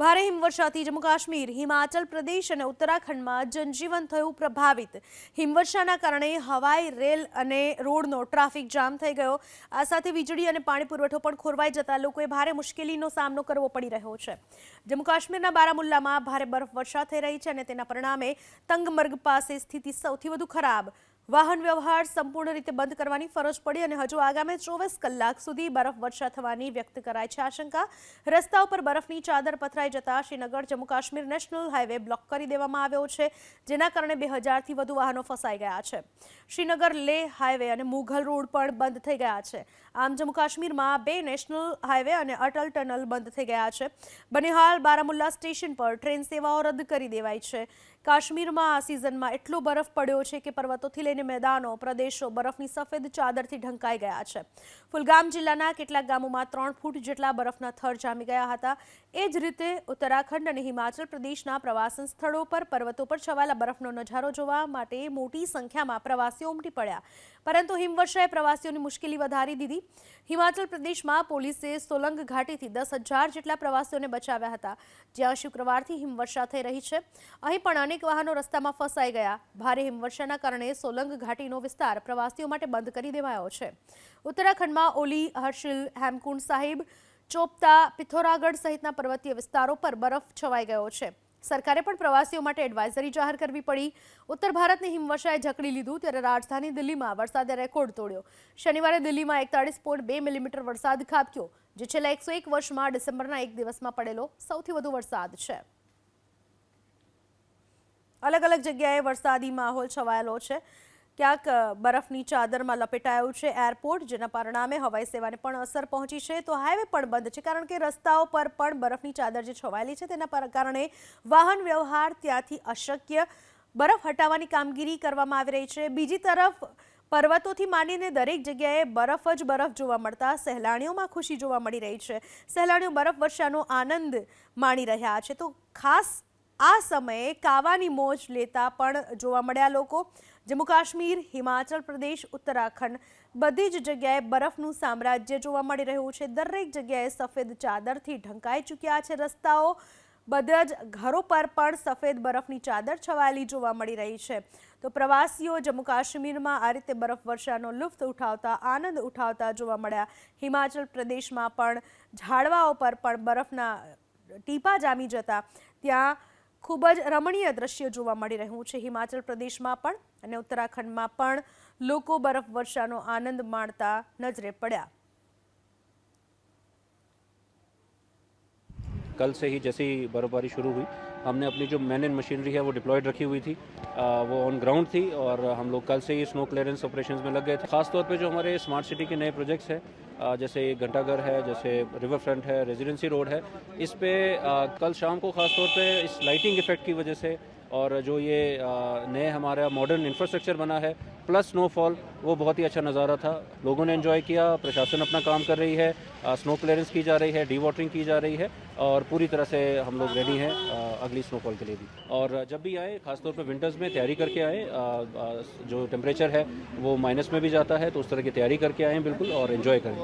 ભારે હિમવર્ષાથી જમ્મુ કાશ્મીર, હિમાચલ પ્રદેશ અને ઉત્તરાખંડમાં જનજીવન થયું પ્રભાવિત. હિમવર્ષાના કારણે હવાઈ રેલ અને રોડનો ટ્રાફિક જામ થઈ ગયો. આ સાથે વીજળી અને પાણી પુરવઠો પણ ખોરવાઈ જતા લોકોએ ભારે મુશ્કેલીનો સામનો કરવો પડી રહ્યો છે. જમ્મુ કાશ્મીરના બારામુલ્લામાં ભારે બરફવર્ષા થઈ રહી છે અને તેના પરિણામે તંગમર્ગ પાસે સ્થિતિ સૌથી વધુ ખરાબ. વાહન વ્યવહાર સંપૂર્ણ રીતે બંધ કરવાની ફરજ પડી અને હજુ આગામી ચોવીસ કલાક સુધી બરફ વર્ષા થવાની વ્યક્ત કરાય છે. આશંકા, રસ્તા ઉપર બરફની ચાદર પથરાઈ જતા Srinagar, Jammu Kashmir national highway block કરી દેવામાં આવ્યો છે, જેના કારણે બે હજારથી વધુ વાહનો ફસાઈ ગયા છે. શ્રીનગર લેહ હાઈવે અને મુઘલ રોડ પણ બંધ થઈ ગયા છે. આમ જમ્મુ કાશ્મીરમાં બે નેશનલ હાઈવે અને અટલ ટનલ બંધ થઈ ગયા છે. બનિહાલ બારામુલ્લા સ્ટેશન પર ટ્રેન સેવાઓ રદ કરી દેવાઈ છે. કાશ્મીરમાં આ સિઝનમાં એટલો બરફ પડ્યો છે કે પર્વતોથી લઈને મેદાનો, પ્રદેશો બરફની સફેદ ચાદરથી ઢંકાઈ ગયા છે. ફુલગામ જિલ્લાના કેટલાક ગામોમાં ત્રણ ફૂટ જેટલા બરફના થર જામી ગયા હતા. એ જ રીતે ઉત્તરાખંડ અને હિમાચલ પ્રદેશના પ્રવાસન સ્થળો પર, પર્વતો પર છવાયેલા બરફનો નજારો જોવા માટે મોટી સંખ્યામાં પ્રવાસીઓ ઉમટી પડ્યા. પરંતુ હિમવર્ષાએ પ્રવાસીઓની મુશ્કેલી વધારી દીધી. હિમાચલ પ્રદેશમાં પોલીસે સોલંગ ઘાટીથી દસ હજાર જેટલા પ્રવાસીઓને બચાવ્યા હતા. જ્યાં શુક્રવારથી હિમવર્ષા થઈ રહી છે. અહીં પણ અનેક વાહનો રસ્તામાં ફસાઈ ગયા. ભારે હિમવર્ષાના કારણે સોલંગ ઘાટીનો વિસ્તાર પ્રવાસીઓ માટે બંધ કરી દેવાયો છે. ઉત્તરાખંડમાં ઓલી, હર્ષિલ, હેમકુંડ સાહિબ, ચોપતા, પિથોરાગઢ સહિતના પર્વતીય વિસ્તારો પર બરફ છવાઈ ગયો છે. સરકારે પણ પ્રવાસીઓ માટે એડવાઇઝરી જાહેર કરવી પડી. ઉત્તર ભારતની હિમવર્ષાએ જકડી લીધું ત્યારે રાજધાની દિલ્હીમાં વરસાદે રેકોર્ડ તોડ્યો. શનિવારે દિલ્હીમાં એકતાળીસ પોઈન્ટ બે મિલીમીટર વરસાદ ખાબક્યો, જે છેલ્લા એકસો એક વર્ષમાં ડિસેમ્બરના એક દિવસમાં પડેલો સૌથી વધુ વરસાદ છે. અલગ અલગ જગ્યાએ વરસાદી માહોલ છવાયેલો છે. ક્યાંક બરફની ચાદરમાં લપેટાયું છે એરપોર્ટ, જેના પરિણામે હવાઈ સેવાને પણ અસર પહોંચી છે. તો હાઈવે પણ બંધ છે, કારણ કે રસ્તાઓ પર પણ બરફની ચાદર જે છવાયેલી છે, તેના કારણે વાહન વ્યવહાર ત્યાંથી અશક્ય. બરફ હટાવવાની કામગીરી કરવામાં આવી રહી છે. બીજી તરફ, પર્વતોથી માંડીને દરેક જગ્યાએ બરફ જ બરફ જોવા મળતા સહેલાણીઓમાં ખુશી જોવા મળી રહી છે. સહેલાણીઓ બરફ વર્ષાનો આનંદ માણી રહ્યા છે. તો ખાસ આ સમયે કાવાની મોજ લેતા પણ જોવા મળ્યા લોકો. જમ્મુ કાશ્મીર, હિમાચલ પ્રદેશ, ઉત્તરાખંડ બધી જ જગ્યાએ બરફનું સામ્રાજ્ય જોવા મળી રહ્યું છે. દરેક જગ્યાએ સફેદ ચાદરથી ઢંકાઈ ચૂક્યા છે રસ્તાઓ. બધા જ ઘરો પર પણ સફેદ બરફની ચાદર છવાયેલી જોવા મળી રહી છે. તો પ્રવાસીઓ જમ્મુ કાશ્મીરમાં આ રીતે બરફ વર્ષાનો લુફ્ત ઉઠાવતા, આનંદ ઉઠાવતા જોવા મળ્યા. હિમાચલ પ્રદેશમાં પણ ઝાડવાઓ પર પણ બરફના ટીપા જામી જતા. ત્યાં ખૂબ જ રમણીય દ્રશ્ય જોવા મળી રહ્યું છે. હિમાચલ પ્રદેશમાં પણ અને ઉત્તરાખંડમાં પણ લોકો બરફ વર્ષાનો આનંદ માણતા નજરે પડ્યા. कल से ही जैसे ही बर्फ़बारी शुरू हुई हमने अपनी जो मैन एंड मशीनरी है वो डिप्लॉयड रखी हुई थी। आ, वो ऑन ग्राउंड थी और हम लोग कल से ही स्नो क्लियरेंस ऑपरेशन में लग गए थे। खासतौर पर जो हमारे स्मार्ट सिटी के नए प्रोजेक्ट्स हैं जैसे घंटाघर है जैसे रिवर फ्रंट है रेजिडेंसी रोड है इस पर कल शाम को खासतौर पर इस लाइटिंग इफ़ेक्ट की वजह से और जो ये नए हमारा मॉडर्न इंफ्रास्ट्रक्चर बना है प्लस स्नोफॉल वो बहुत ही अच्छा नज़ारा था। लोगों ने एंजॉय किया, प्रशासन अपना काम कर रही है स्नो क्लियरेंस की जा रही है डी वाटरिंग की जा रही है, और पूरी तरह से हम लोग रेडी हैं अगली स्नोफॉल के लिए भी। और जब भी आए, खासतौर पर विंटर्स में तैयारी करके आए जो टेम्परेचर है, वो माइनस में भी जाता है तो उस तरह की तैयारी करके आए बिल्कुल, और इन्जॉय करें।